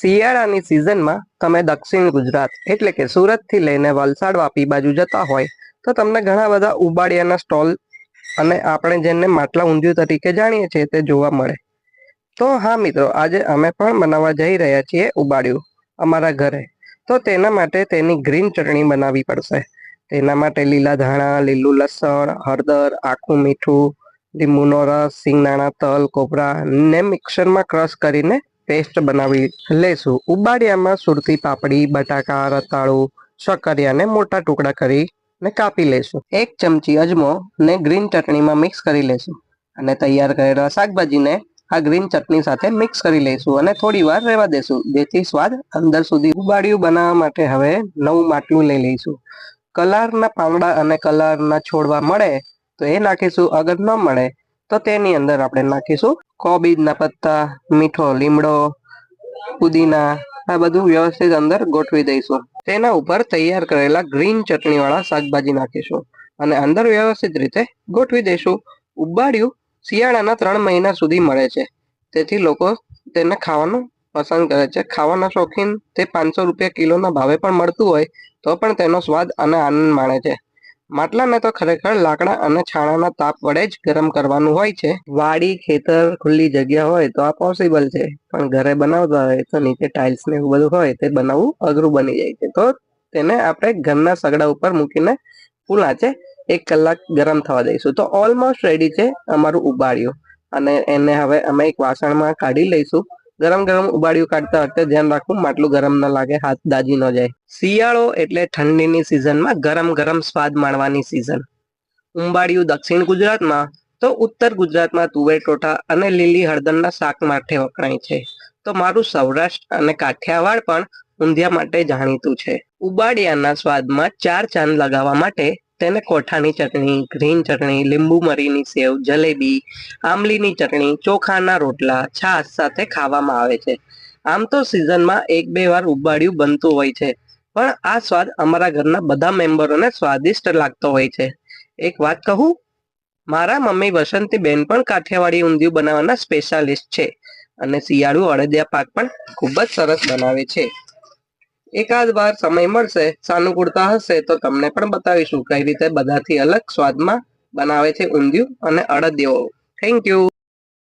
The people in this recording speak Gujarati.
શિયાળાની સિઝનમાં તમે દક્ષિણ ગુજરાત, એટલે કે સુરતથી લઈને વલસાડ વાપી બાજુ જતા હોય, તો તમને ઘણા બધા ઉબાડિયાના સ્ટોલ અને આપણે જેને માટલા ઊંધિયું તરીકે જાણીએ છીએ તે જોવા મળે. તો હા મિત્રો, આજે અમે પણ બનાવવા જઈ રહ્યા છીએ ઉબાડિયું અમારા ઘરે. તો તેના માટે તેની ગ્રીન ચટણી બનાવવી પડશે. તેના માટે લીલા ધાણા, લીલું લસણ, હળદર, આખું મીઠું, લીંબુનો રસ સિંગદાણા તલ કોપરા ને મિક્સરમાં ક્રશ કરીને પેસ્ટ બનાવી લેશું. ઉબાડિયામાં સુરતી પાપડી, બટાકા, રતાળું શક્કરિયાને મોટા ટુકડા કરી ને કાપી લેશું. એક ચમચી અજમો ને ગ્રીન ચટણીમાં મિક્સ કરી લેશું અને તૈયાર કરેલા શાકભાજીને આ ગ્રીન ચટણી સાથે મિક્સ કરી લઈશું અને થોડી વાર રહેવા દેશું. જેથી સ્વાદ અંદર સુધી ઉબાડિયું બનાવવા માટે હવે નવું માટલું લઈ લઈશું. કલરના પાંદડા અને કલરના છોડવા મળે તો એ નાખીશું અગર ન મળે તો તેની અંદર આપણે નાખીશું કોબીજના પત્તા મીઠો, લીમડો, પુદીના, આ બધું વ્યવસ્થિત અંદર ગોઠવી દઈશું. તેના ઉપર તૈયાર કરેલા ગ્રીન ચટણીવાળા શાકભાજી નાખીશું અને અંદર વ્યવસ્થિત રીતે ગોઠવી દઈશું. ઉબાડિયું શિયાળાના ત્રણ મહિના સુધી મળે છે. તેથી લોકો તેને ખાવાનું પસંદ કરે છે. ખાવાના શોખીન તે પાંચસો રૂપિયા કિલોના ભાવે પણ મળતું હોય તો પણ તેનો સ્વાદ અને આનંદ માણે છે. માટલાને તો ખરેખર લાકડા અને છાણાના તાપ વડે જ ગરમ કરવાનું હોય છે. વાડી, ખેતર, ખુલ્લી જગ્યા હોય તો આ પોસિબલ છે. પણ ઘરે બનાવતા હોય તો નીચે ટાઇલ્સ ને એવું બધું હોય તે બનાવવું અઘરું બની જાય છે. તો તેને આપણે ઘરના સગડા ઉપર મૂકીને ફૂલ આંચે એક કલાક ગરમ થવા દઈશું. તો ઓલમોસ્ટ રેડી છે અમારું ઉબાડિયું અને એને હવે અમે એક વાસણમાં કાઢી લઈશું. ગરમ ગરમ ઉબાડિયું કાઢતા વખતે ધ્યાન રાખવું, માટલું ગરમ ન લાગે, હાથ દાજી ન જાય. શિયાળો એટલે ઠંડીની સિઝનમાં ગરમ ગરમ સ્વાદ માણવાની સિઝન ઉંબાડિયું દક્ષિણ ગુજરાતમાં તો ઉત્તર ગુજરાતમાં તુવેર ટોઠા અને લીલી હળદરના શાક માટે વખણાય છે. તો મારું સૌરાષ્ટ્ર અને કાઠિયાવાડ પણ ઊંધિયા માટે જાણીતું છે. ઉબાડિયાના સ્વાદમાં ચાર ચાંદ લગાવવા માટે તેને કોઠાની ચટણી, ગ્રીન ચટણી, લીંબુ મરીની સેવ, જલેબી, આંબલીની ચટણી, ચોખાના રોટલા, છાશ સાથે ખાવામાં આવે છે. આમ તો સિઝનમાં એક બે વાર ઉબાડિયું બનતું હોય છે, પણ આ સ્વાદ અમારા ઘરના બધા મેમ્બરોને સ્વાદિષ્ટ લાગતો હોય છે. એક વાત કહું, મારા મમ્મી વસંતી બેન પણ કાઠિયાવાડી ઊંધિયું બનાવવાના સ્પેશિયાલિસ્ટ છે અને શિયાળુ અડદિયા પાક પણ ખૂબ જ સરસ બનાવે છે. એકાદ વાર સમય મળશે, સાનુકૂળતા હશે, તો તમને પણ બતાવીશું કઈ રીતે બધાથી અલગ સ્વાદમાં બનાવે છે ઊંધિયું અને અડદિયો. Thank you